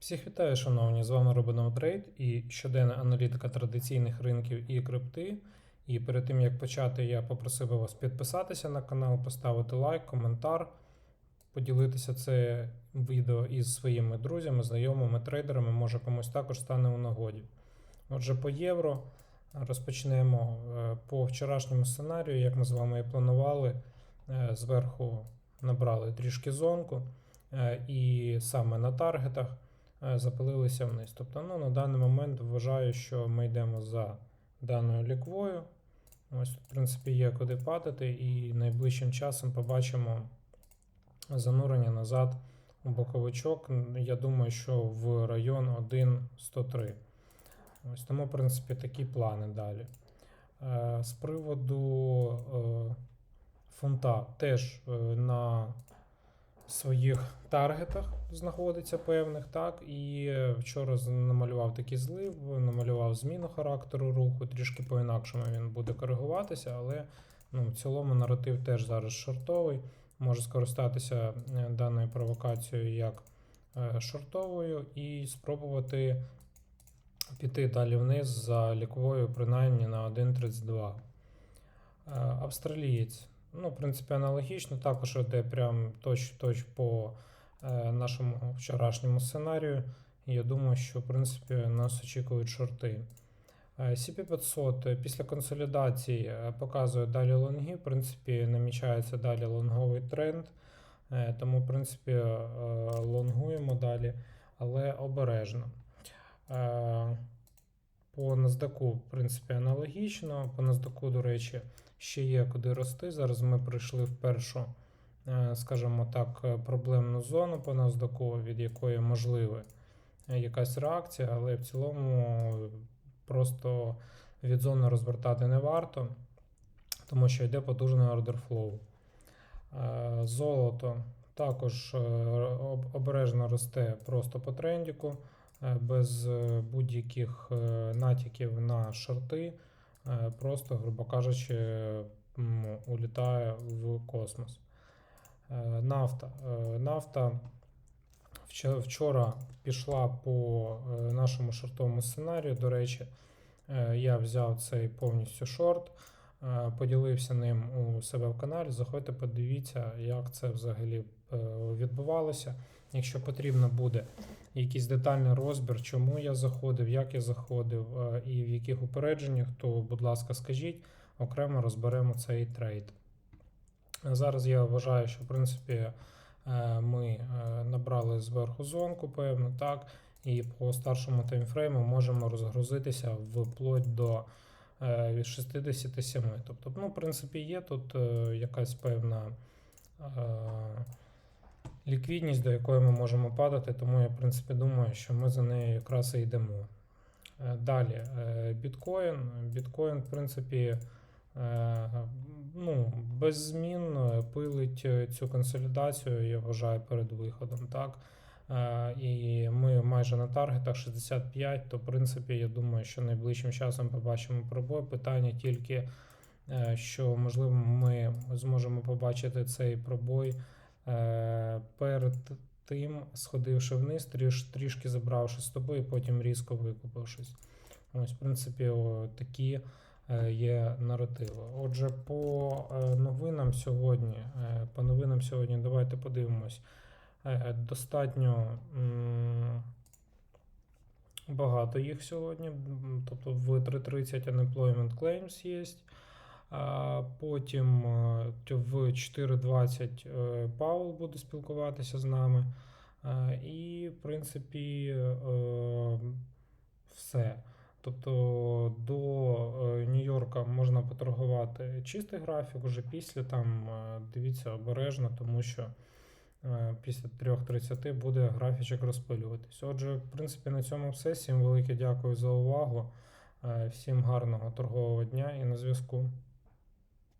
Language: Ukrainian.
Всіх вітаю, шановні! З вами Робинов Трейд і щоденна аналітика традиційних ринків і крипти. І перед тим як почати, я попросив вас підписатися на канал, поставити лайк, коментар, поділитися це відео із своїми друзями, знайомими, трейдерами, може комусь також стане у нагоді. Отже, по євро розпочнемо Е, по вчорашньому сценарію, як ми з вами і планували. е, Зверху набрали трішки зонку, е, і саме на таргетах запилилися вниз. Тобто, ну, на даний момент вважаю, що ми йдемо за даною ліквою. Ось, в принципі, є куди падати, і найближчим часом побачимо занурення назад у боковичок. Я думаю, що в район 1.103. Ось тому, в принципі, такі плани далі. Е, З приводу е, фунта теж е, на своїх таргетах знаходиться певних, так. І вчора намалював такий злив, намалював зміну характеру руху, трішки по-інакшому він буде коригуватися, але ну, в цілому наратив теж зараз шортовий. Може скористатися е, даною провокацією як е, шортовою і спробувати піти далі вниз за ліковою, принаймні на 1.32. Е, Австралієць. Ну, в принципі, аналогічно, також йде прям точ-точ по е, нашому вчорашньому сценарію. Я думаю, що в принципі нас очікують шорти. Е, CP500 е, після консолідації показує далі лонги. В принципі, намічається далі лонговий тренд. Тому, в принципі, лонгуємо далі, але обережно. По NASDAQ, в принципі, аналогічно. По NASDAQ, до речі, ще є куди рости. Зараз ми прийшли в першу, е, скажімо так, е, проблемну зону по NASDAQ, від якої можлива якась реакція, але в цілому е, просто від зони розвертати не варто, тому що йде потужний. Е, Золото також обережно росте просто по трендіку, без будь-яких натяків на шорти, просто, грубо кажучи, улітає в космос. Е, Нафта. Е, Нафта вчора пішла по е, нашому шортовому сценарію. До речі, е, я взяв цей повністю шорт, е, поділився ним у себе в каналі. Заходьте, подивіться, як це взагалі е, відбувалося. Якщо потрібно буде якийсь детальний розбір, чому я заходив, як я заходив е, і в яких упередженнях, то, будь ласка, скажіть, окремо розберемо цей трейд. Зараз я вважаю, що в принципі е, ми е, набрали зверху зонку, певно, так, і по старшому таймфрейму можемо розгрузитися вплоть до е, 67. Тобто, ну, в принципі, є тут якась певна ліквідність, до якої ми можемо падати, тому я, в принципі, думаю, що ми за нею якраз і йдемо. Е, Далі, е, біткоін. Біткоін, в принципі, е, ну, без змін пилить цю консолідацію, я вважаю, перед виходом. Так? І ми майже на таргетах 65, то в принципі, я думаю, що найближчим часом побачимо пробой. Питання тільки, що можливо ми зможемо побачити цей пробой перед тим, сходивши вниз, тріш, трішки забравши з тобою, потім різко викупившись. Ось, в принципі, такі е, є наративи. Отже, по е, новинам сьогодні, е, по новинам сьогодні, давайте подивимось. Е, Достатньо багато їх сьогодні. Тобто в 3.30 unemployment claims є. Потім е, в 4.20 е, Паул буде спілкуватися з нами. Е, І, в принципі, все. Тобто до Нью-Йорка можна поторгувати чистий графік, уже після там дивіться обережно, тому що після 3.30 буде графічок розпилюватись. Отже, в принципі, на цьому все. Всім велике дякую за увагу. Всім гарного торгового дня і на зв'язку.